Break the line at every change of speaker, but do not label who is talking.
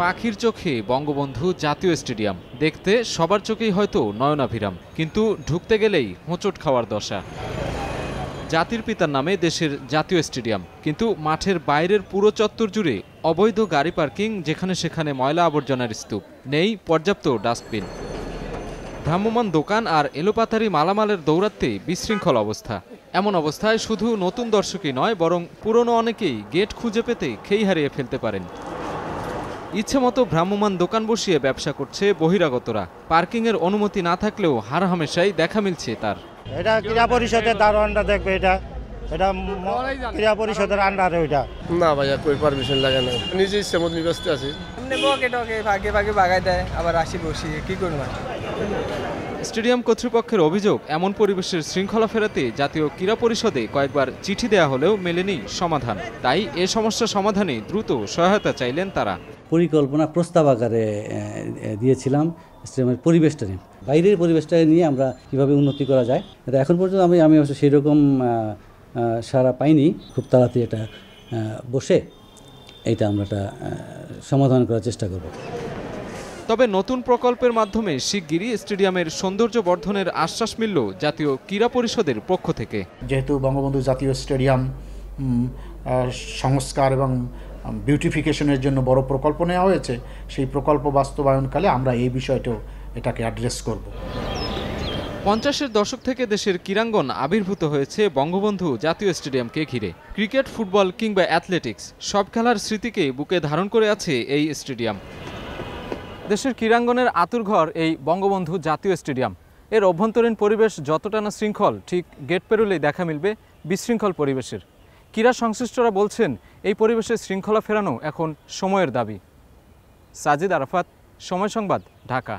পাখির চোখে বঙ্গবন্ধু জাতীয় স্টেডিয়াম। দেখতে সবার চোখেই হয়তো নয়নাভিরাম, কিন্তু ঢুকতে গেলেই হোঁচট খাওয়ার দশা। জাতির পিতার নামে দেশের জাতীয় স্টেডিয়াম, কিন্তু মাঠের বাইরের পুরো চত্বর জুড়ে অবৈধ গাড়ি পার্কিং যেখানে সেখানে ময়লা আবর্জনার স্তূপ। নেই পর্যাপ্ত ডাস্টবিন। ভ্রাম্যমান দোকান আর এলোপাতারি মালামালের দৌরাত্মে বিশৃঙ্খল অবস্থা। এমন অবস্থায় শুধু নতুন দর্শকই নয়, বরং পুরনো অনেকেই গেট খুঁজে পেতে খেই হারিয়ে ফেলতে পারেন। ইচ্ছে মতো ভ্রাম্যমান দোকান বসিয়ে ব্যবসা করছে বহিরাগতরা। পার্কিংয়ের অনুমতি না থাকলেও হার হামেশাই দেখা মিলছে তার।
এটা ক্রীড়া পরিষদের দারোয়ানটা দেখবে এটা। এটা ক্রীড়া পরিষদের আন্ডারে ওইটা।
না ভাইয়া কই পারমিশন লাগে না। নিজে ইচ্ছে মতো ব্যস্ত আছি।
এমনি বকে টকে ফাঁকে ফাঁকে বাগাই দেয় আবার আসি বসি কি করব?
স্টেডিয়াম কর্তৃপক্ষের অভিযোগ এমন পরিবেশের শৃঙ্খলা ফেরাতে জাতীয় ক্রীড়া পরিষদে কয়েকবার চিঠি দেয়া হলেও মেলেনি সমাধান। তাই এ সমস্যা সমাধানে দ্রুত সহায়তা চাইলেন তারা।
পরিকল্পনা প্রস্তাব আকারে দিয়েছিলাম স্টেডিয়ামের পরিবেশটা নিয়ে। বাইরের পরিবেশটা নিয়ে আমরা কীভাবে উন্নতি করা যায় এখন পর্যন্ত আমি আমি অবশ্য সেই রকম সাড়া পাইনি। খুব তাড়াতাড়ি এটা বসে এইটা আমরা একটা সমাধান করার চেষ্টা করব।
তবে নতুন প্রকল্পের মাধ্যমে শিগগিরই স্টেডিয়ামের সৌন্দর্য বর্ধনের আশ্বাস মিলল জাতীয় ক্রীড়া পরিষদের পক্ষ থেকে।
যেহেতু বঙ্গবন্ধু জাতীয় স্টেডিয়াম সংস্কার এবং বিউটিফিকেশনের জন্য বড় প্রকল্প নেওয়া হয়েছে, সেই প্রকল্প বাস্তবায়নকালে আমরা এই বিষয়টাও এটাকে অ্যাড্রেস করব।
পঞ্চাশের দশক থেকে দেশের ক্রীড়াঙ্গন আবির্ভূত হয়েছে বঙ্গবন্ধু জাতীয় স্টেডিয়ামকে ঘিরে। ক্রিকেট, ফুটবল কিংবা অ্যাথলেটিক্স সব খেলার স্মৃতিকে বুকে ধারণ করে আছে এই স্টেডিয়াম। দেশের ক্রীড়াঙ্গনের আতুরঘর এই বঙ্গবন্ধু জাতীয় স্টেডিয়াম। এর অভ্যন্তরীণ পরিবেশ যতটা না শৃঙ্খল, ঠিক গেট পেরোলেই দেখা মিলবে বিশৃঙ্খল পরিবেশের। ক্রীড়া সংশ্লিষ্টরা বলছেন, এই পরিবেশে শৃঙ্খলা ফেরানো এখন সময়ের দাবি। সাজিদ আরাফাত, সময় সংবাদ, ঢাকা।